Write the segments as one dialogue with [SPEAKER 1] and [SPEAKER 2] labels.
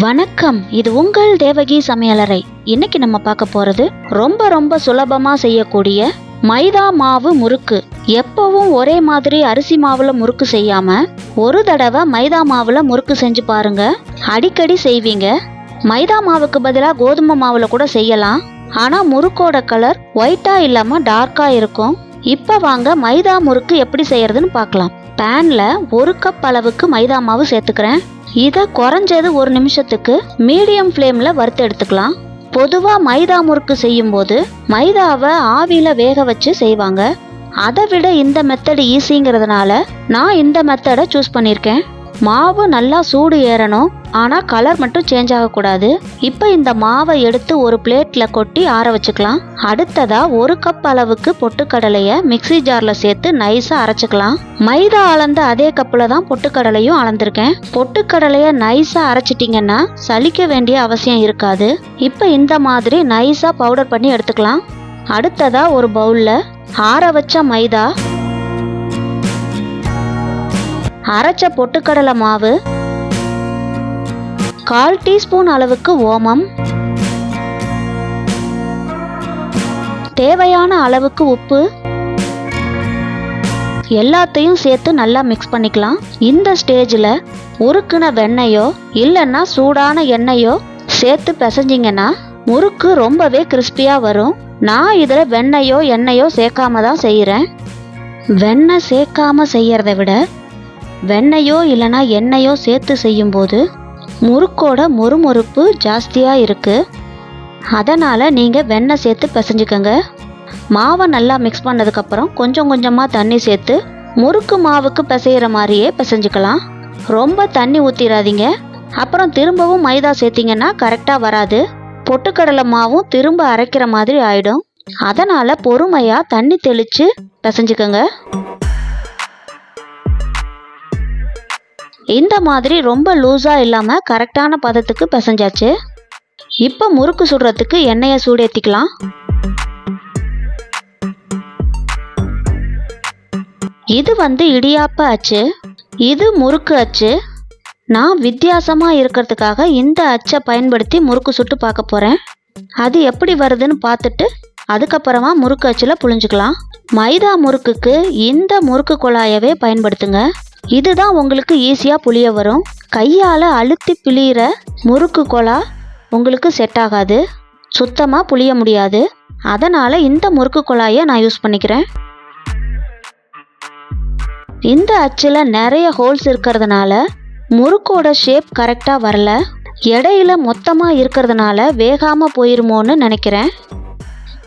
[SPEAKER 1] வணக்கம். இது உங்கள் தேவகி சமையலறை. இன்னைக்கு நம்ம பார்க்க போறது ரொம்ப ரொம்ப சுலபமா செய்யக்கூடிய மைதா மாவு முறுக்கு. எப்பவும் ஒரே மாதிரி அரிசி மாவுல முறுக்கு செய்யாம ஒரு தடவை மைதா மாவுல முறுக்கு செஞ்சு பாருங்க. அடிக்கடி செய்வீங்க. மைதா மாவுக்கு பதிலாக கோதுமை மாவுல கூட செய்யலாம். ஆனா முறுக்கோட கலர் ஒயிட்டா இல்லாம டார்க்கா இருக்கும். இப்ப வாங்க மைதா முறுக்கு எப்படி செய்யறதுன்னு பார்க்கலாம். பேன்ல ஒரு கப் அளவுக்கு மைதா மாவு சேர்த்துக்கிறேன். இதை குறைஞ்சது ஒரு நிமிஷத்துக்கு மீடியம் ஃப்ளேமில் வறுத்து எடுத்துக்கலாம். பொதுவாக மைதா முறுக்கு செய்யும்போது மைதாவை ஆவியில் வேக வச்சு செய்வாங்க. அதை விட இந்த மெத்தடு ஈஸிங்கிறதுனால நான் இந்த மெத்தடை சூஸ் பண்ணியிருக்கேன். மாவு நல்லா சூடு ஏறணும். ஆனால் கலர் மட்டும் சேஞ்ச் ஆகக்கூடாது. இப்போ இந்த மாவை எடுத்து ஒரு பிளேட்டில் கொட்டி ஆற வச்சுக்கலாம். அடுத்ததாக ஒரு கப் அளவுக்கு பொட்டுக்கடலையை மிக்ஸி ஜாரில் சேர்த்து நைஸாக அரைச்சிக்கலாம். மைதா அளந்த அதே கப்பில் தான் பொட்டுக்கடலையும் அளந்திருக்கேன். பொட்டுக்கடலையை நைஸாக அரைச்சிட்டிங்கன்னா சலிக்க வேண்டிய அவசியம் இருக்காது. இப்போ இந்த மாதிரி நைஸாக பவுடர் பண்ணி எடுத்துக்கலாம். அடுத்ததாக ஒரு பவுலில் ஆற வச்ச மைதா. அரைச்ச பொட்டுக்கடலை மாவு. கால் டீஸ்பூன் அளவுக்கு ஓமம். தேவையான அளவுக்கு உப்பு. எல்லாத்தையும் சேர்த்து நல்லா மிக்ஸ் பண்ணிக்கலாம். இந்த ஸ்டேஜில் உருக்குன வெண்ணெயோ இல்லைன்னா சூடான எண்ணெயோ சேர்த்து பிசைஞ்சிங்கன்னா முறுக்கு ரொம்பவே கிறிஸ்பியாக வரும். நான் இதில் வெண்ணெயோ எண்ணெயோ சேர்க்காம தான் செய்கிறேன் வெண்ணெய் சேர்க்காம செய்கிறத விட வெண்ணெயோ இல்லைனா எண்ணெயோ சேர்த்து செய்யும்போது முறுக்கோட மொறுமொறுப்பு ஜாஸ்தியாக இருக்குது அதனால் நீங்கள் வெண்ணெய் சேர்த்து பிசைஞ்சுக்கோங்க. மாவை நல்லா மிக்ஸ் பண்ணதுக்கப்புறம் கொஞ்சம் கொஞ்சமாக தண்ணி சேர்த்து முறுக்கு மாவுக்கு பிசைகிற மாதிரியே பிசைஞ்சுக்கலாம். ரொம்ப தண்ணி ஊற்றிடாதீங்க அப்புறம் திரும்பவும் மைதா சேர்த்திங்கன்னா கரெக்டாக வராது. பொட்டுக்கடலை மாவும் திரும்ப அரைக்கிற மாதிரி ஆயிடும். அதனால் பொறுமையாக தண்ணி தெளித்து பிசைஞ்சுக்கோங்க. இந்த மாதிரி ரொம்ப லூஸாக இல்லாமல் கரெக்டான பதத்துக்கு பிசைஞ்சாச்சு. இப்போ முறுக்கு சுடுறதுக்கு எண்ணெயை சூடேற்றிக்கலாம் இது வந்து இடியாப்ப அச்சு இது முறுக்கு அச்சு. நான் வித்தியாசமாக இருக்கிறதுக்காக இந்த அச்சை பயன்படுத்தி முறுக்கு சுட்டு பார்க்க போகிறேன் அது எப்படி வருதுன்னு பார்த்துட்டு அதுக்கப்புறமா முறுக்கு அச்சில் புழிஞ்சுக்கலாம். மைதா முறுக்குக்கு இந்த முறுக்கு குழாயவே பயன்படுத்துங்க. இதுதான் உங்களுக்கு ஈஸியாக புளிய வரும். கையால் அழுத்தி பிழியிற முறுக்கு கொலா உங்களுக்கு செட் ஆகாது. சுத்தமாக புளிய முடியாது. அதனால் இந்த முறுக்கு குழாயை நான் யூஸ் பண்ணிக்கிறேன். இந்த அச்சில் நிறைய ஹோல்ஸ் இருக்கிறதுனால முறுக்கோட ஷேப் கரெக்டாக வரல. இடையில மொத்தமாக இருக்கிறதுனால வேகாமல் போயிருமோன்னு நினைக்கிறேன்.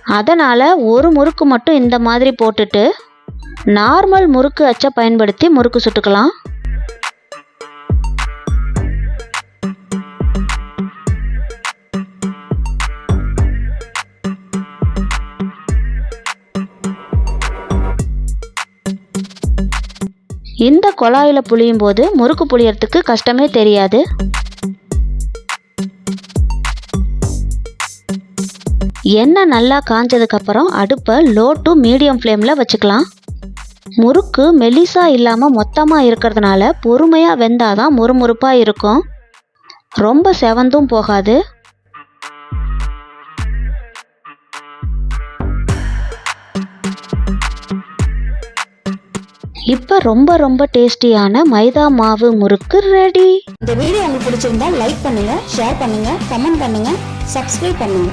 [SPEAKER 1] அதனால் ஒரு முறுக்கு மட்டும் இந்த மாதிரி போட்டுட்டு நார்மல் முறுக்கு அச்சை பயன்படுத்தி முறுக்கு சுட்டுக்கலாம். இந்த குழாயில் புளியும் போது முறுக்கு புளியறதுக்கு கஷ்டமே தெரியாது. எண்ணெய் நல்லா காஞ்சதுக்கப்புறம் அடுப்பை லோ டு மீடியம் ஃப்ளேமில் வச்சுக்கலாம். முறுக்கு மெலிசா இல்லாமல் மொத்தமாக இருக்கிறதுனால பொறுமையாக வெந்தாதான் முறுமுறுப்பாக இருக்கும். ரொம்ப செவந்தும் போகாது. இப்போ ரொம்ப ரொம்ப டேஸ்டியான மைதா மாவு முறுக்கு ரெடி.
[SPEAKER 2] இந்த வீடியோ உங்களுக்கு பிடிச்சிருந்தா லைக் பண்ணுங்க ஷேர் பண்ணுங்க கமெண்ட் பண்ணுங்க சப்ஸ்கிரைப் பண்ணுங்க.